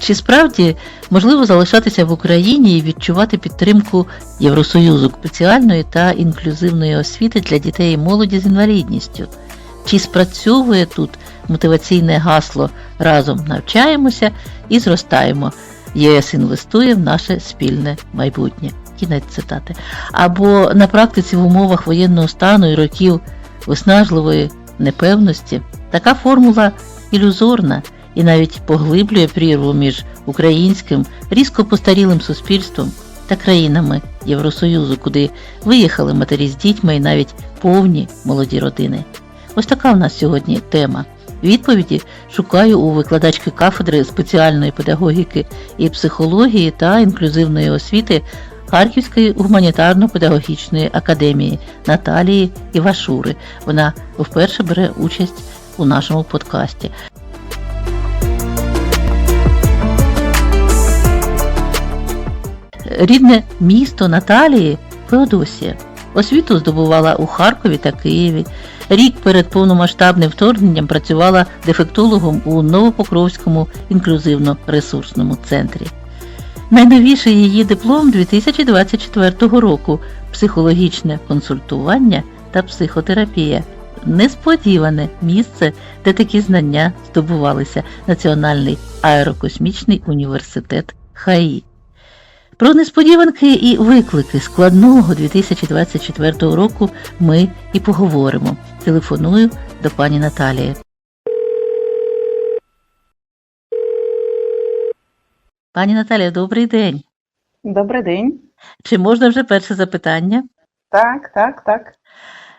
Чи справді можливо залишатися в Україні і відчувати підтримку Євросоюзу спеціальної та інклюзивної освіти для дітей і молоді з інвалідністю? Чи спрацьовує тут мотиваційне гасло разом навчаємося і зростаємо? ЄС інвестує в наше спільне майбутнє. Кінець цитати. Або на практиці в умовах воєнного стану і років виснажливої непевності така формула ілюзорна і навіть поглиблює прірву між українським різко постарілим суспільством та країнами Євросоюзу, куди виїхали матері з дітьми і навіть повні молоді родини. Ось така в нас сьогодні тема. Відповіді шукаю у викладачки кафедри спеціальної педагогіки і психології та інклюзивної освіти Харківської гуманітарно-педагогічної академії Наталії Івашури. Вона вперше бере участь у нашому подкасті. Рідне місто Наталії Феодосія. Освіту здобувала у Харкові та Києві. Рік перед повномасштабним вторгненням працювала дефектологом у Новопокровському інклюзивно-ресурсному центрі. Найновіший її диплом 2024 року психологічне консультування та психотерапія. Несподіване місце, де такі знання здобувалися Національний аерокосмічний університет ХАІ. Про несподіванки і виклики складного 2024 року ми і поговоримо. Телефоную до пані Наталії. Пані Наталія, добрий день. Добрий день. Чи можна вже перше запитання? Так, так, так.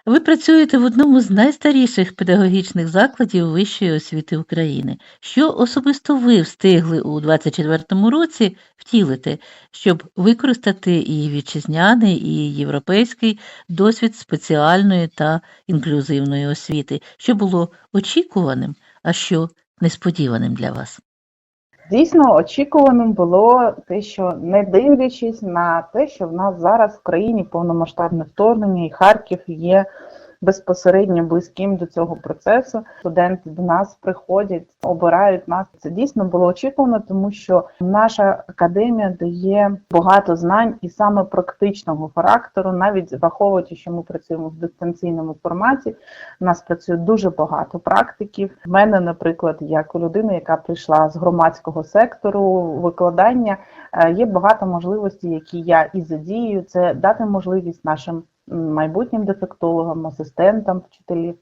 Ви працюєте в одному з найстаріших педагогічних закладів вищої освіти України. Що особисто ви встигли у 2024 році втілити, щоб використати і вітчизняний, і європейський досвід спеціальної та інклюзивної освіти, що було очікуваним, а що несподіваним для вас? Дійсно, очікуваним було те, що не дивлячись на те, що в нас зараз в країні повномасштабне вторгнення, і Харків є безпосередньо близьким до цього процесу. Студенти до нас приходять, обирають нас. Це дійсно було очікувано, тому що наша академія дає багато знань і саме практичного характеру, навіть враховуючи, що ми працюємо в дистанційному форматі. У нас працює дуже багато практиків. В мене, наприклад, як у людини, яка прийшла з громадського сектору викладання, е, є багато можливостей, які я і задію. Це дати можливість нашим майбутнім дефектологам, асистентам, вчителів,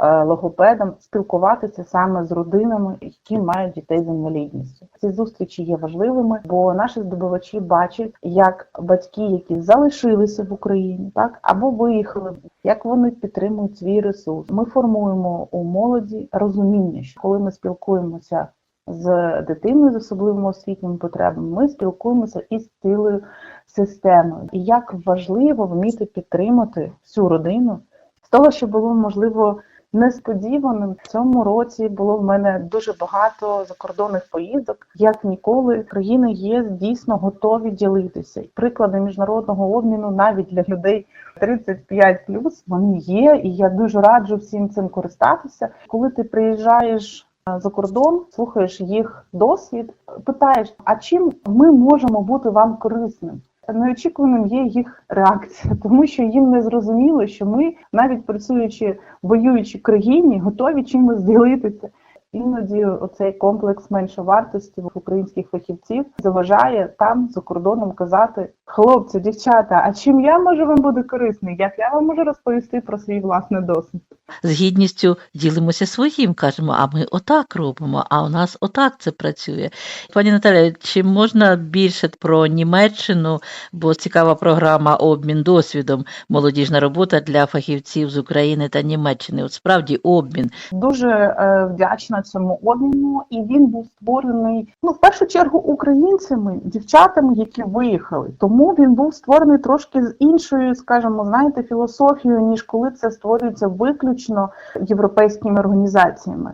е, логопедам спілкуватися саме з родинами, які мають дітей з інвалідністю. Ці зустрічі є важливими, бо наші здобувачі бачать, як батьки, які залишилися в Україні, так або виїхали, як вони підтримують свій ресурс. Ми формуємо у молоді розуміння, що коли ми спілкуємося з дитиною з особливими освітніми потребами, ми спілкуємося із цілою системою. І як важливо вміти підтримати всю родину з того, що було можливо несподіваним. В цьому році було в мене дуже багато закордонних поїздок. Як ніколи, країни ЄС дійсно готові ділитися. Приклади міжнародного обміну навіть для людей 35+, вони є, і я дуже раджу всім цим користатися. Коли ти приїжджаєш за кордон, слухаєш їх досвід, питаєш, а чим ми можемо бути вам корисним? Неочікуваним є їх реакція, тому що їм не зрозуміло, що ми, навіть працюючи в воюючій країні, готові чимось ділитися. Іноді оцей комплекс меншовартості в українських фахівців заважає там за кордоном казати хлопці, дівчата, а чим я можу вам бути корисний? Як я вам можу розповісти про свій власний досвід? З гідністю ділимося своїм, кажемо, а ми отак робимо, а у нас отак це працює. Пані Наталя, чи можна більше про Німеччину, бо цікава програма обмін досвідом, молодіжна робота для фахівців з України та Німеччини. От справді обмін. Дуже е, вдячна цьому обміну, і він був створений ну в першу чергу українцями, дівчатами, які виїхали. Тому він був створений трошки з іншою, скажімо, знаєте, філософією, ніж коли це створюється виключно європейськими організаціями.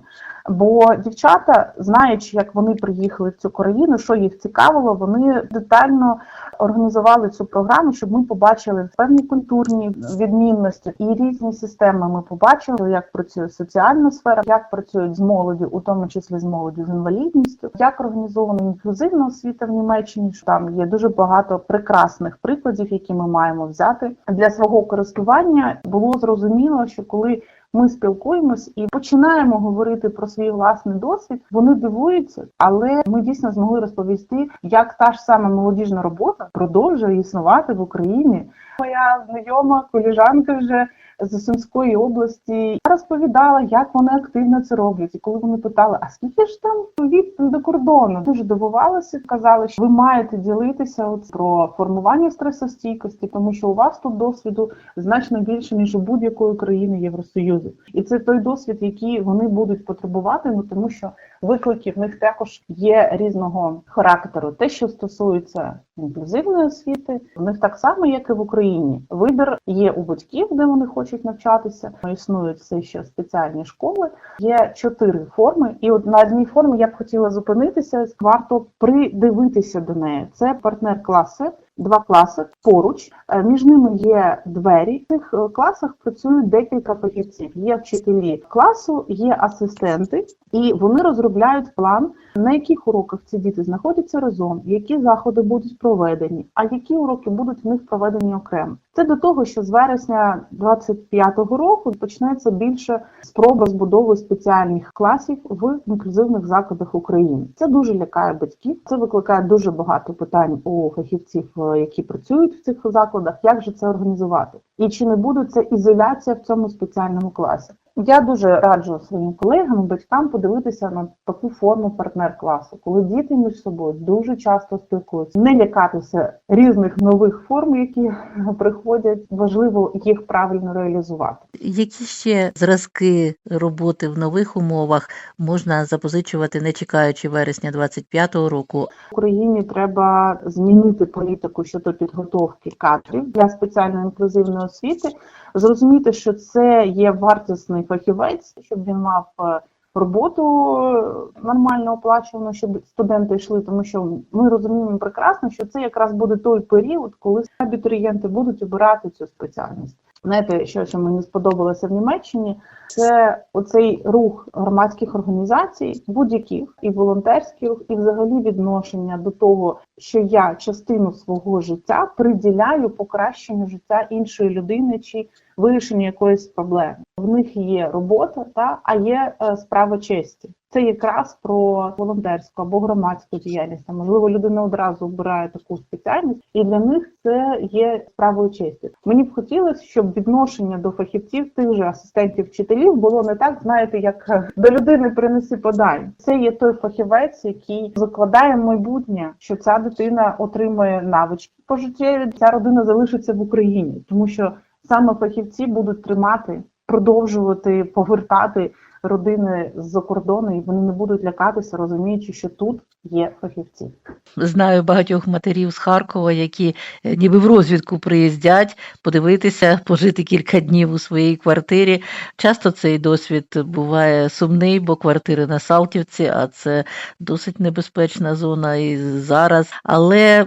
Бо дівчата, знаючи, як вони приїхали в цю країну, що їх цікавило, вони детально організували цю програму, щоб ми побачили певні культурні відмінності і різні системи. Ми побачили, як працює соціальна сфера, як працюють з молоді, у тому числі з молоді з інвалідністю, як організована інклюзивна освіта в Німеччині. що Там є дуже багато прекрасних прикладів, які ми маємо взяти для свого користування. Було зрозуміло, що коли ми спілкуємось і починаємо говорити про свій власний досвід. Вони дивуються, але ми дійсно змогли розповісти, як та ж сама молодіжна робота продовжує існувати в Україні. Моя знайома коліжанка вже з Сумської області Я розповідала, як вони активно це роблять. І коли вони питали, а скільки ж там від до кордону, дуже дивувалися, казали, що ви маєте ділитися от про формування стресостійкості, тому що у вас тут досвіду значно більше ніж у будь-якої країни Євросоюзу, і це той досвід, який вони будуть потребувати. Ну тому що виклики в них також є різного характеру. Те, що стосується інклюзивної освіти, в них так само, як і в Україні. Вибір є у батьків, де вони хочуть навчатися. Існують все ще спеціальні школи. Є чотири форми, і от на одній формі я б хотіла зупинитися. Варто придивитися до неї. Це партнер класи. Два класи поруч, Е, між ними є двері. В цих е, класах працюють декілька фахівців. Є вчителі класу, є асистенти, і вони розробляють план, на яких уроках ці діти знаходяться разом, які заходи будуть проведені, а які уроки будуть в них проведені окремо. Це до того, що з вересня 25-го року почнеться більше спроба збудови спеціальних класів в інклюзивних закладах України. Це дуже лякає батьків. Це викликає дуже багато питань у фахівців, е, які працюють в цих закладах. Як же це організувати? І чи не буде це ізоляція в цьому спеціальному класі? Я дуже раджу своїм колегам, батькам подивитися на таку форму партнер-класу, коли діти між собою дуже часто спілкуються, не лякатися різних нових форм, які приходять. Важливо їх правильно реалізувати. Які ще зразки роботи в нових умовах можна запозичувати, не чекаючи вересня 25-го року? Україні треба змінити політику щодо підготовки кадрів для спеціальної інклюзивної освіти. Зрозуміти, що це є вартісний фахівець, щоб він мав е, роботу е, нормально оплачувану, щоб студенти йшли, тому що ми розуміємо прекрасно, що це якраз буде той період, коли абітурієнти будуть обирати цю спеціальність. Знаєте, що, що мені сподобалося в Німеччині, це оцей рух громадських організацій, будь-яких і волонтерських, і взагалі відношення до того, що я частину свого життя приділяю покращенню життя іншої людини чи вирішенню якоїсь проблеми. В них є робота, та а є е, справа честі. Це якраз про волонтерську або громадську діяльність. Можливо, людина одразу обирає таку спеціальність, і для них це є справою честі. Мені б хотілося, щоб відношення до фахівців, тих же асистентів вчителів, було не так, знаєте, як е, до людини принеси подай. Це є той фахівець, який закладає майбутнє, що ця дитина отримує навички пожиттєві. Ця родина залишиться в Україні, тому що саме фахівці будуть тримати, продовжувати повертати родини з-за кордону, і вони не будуть лякатися, розуміючи, що тут є фахівці. Знаю багатьох матерів з Харкова, які е, ніби в розвідку приїздять подивитися, пожити кілька днів у своїй квартирі. Часто цей досвід буває сумний, бо квартири на Салтівці, а це досить небезпечна зона і зараз. Але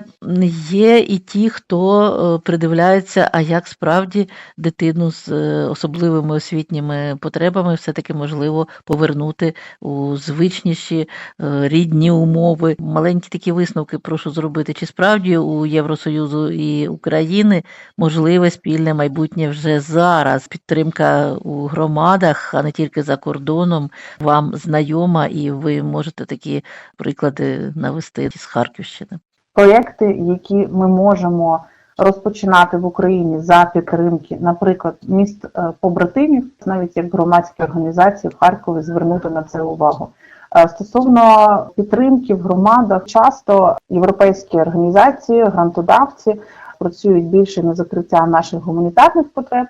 є і ті, хто е, придивляється, а як справді дитину з е, особливими освітніми потребами все-таки можливо повернути у звичніші е, рідні умови. Маленькі такі висновки прошу зробити. Чи справді у Євросоюзу і України можливе спільне майбутнє вже зараз? Підтримка у громадах, а не тільки за кордоном, вам знайома, і ви можете такі приклади навести з Харківщини. Проєкти, які ми можемо розпочинати в Україні за підтримки, наприклад, міст е, побратимів, навіть як громадські організації в Харкові звернути на це увагу. Е, Стосовно підтримки в громадах, часто європейські організації, грантодавці працюють більше на закриття наших гуманітарних потреб.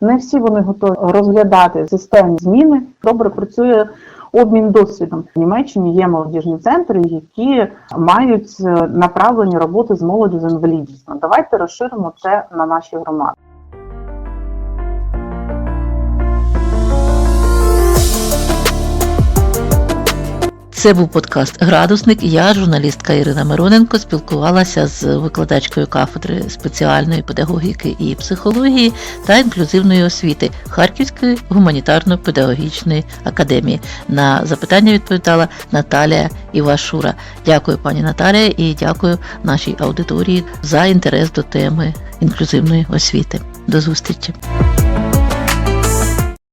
Не всі вони готові розглядати системні зміни. Добре працює обмін досвідом. В Німеччині є молодіжні центри, які мають е, направлені роботи з молоддю з інвалідністю. Давайте розширимо це на наші громади. Це був подкаст Градусник. Я, журналістка Ірина Мироненко, спілкувалася з викладачкою кафедри спеціальної педагогіки і психології та інклюзивної освіти Харківської гуманітарно-педагогічної академії. На запитання відповідала Наталія Івашура. Дякую, пані Наталія, і дякую нашій аудиторії за інтерес до теми інклюзивної освіти. До зустрічі!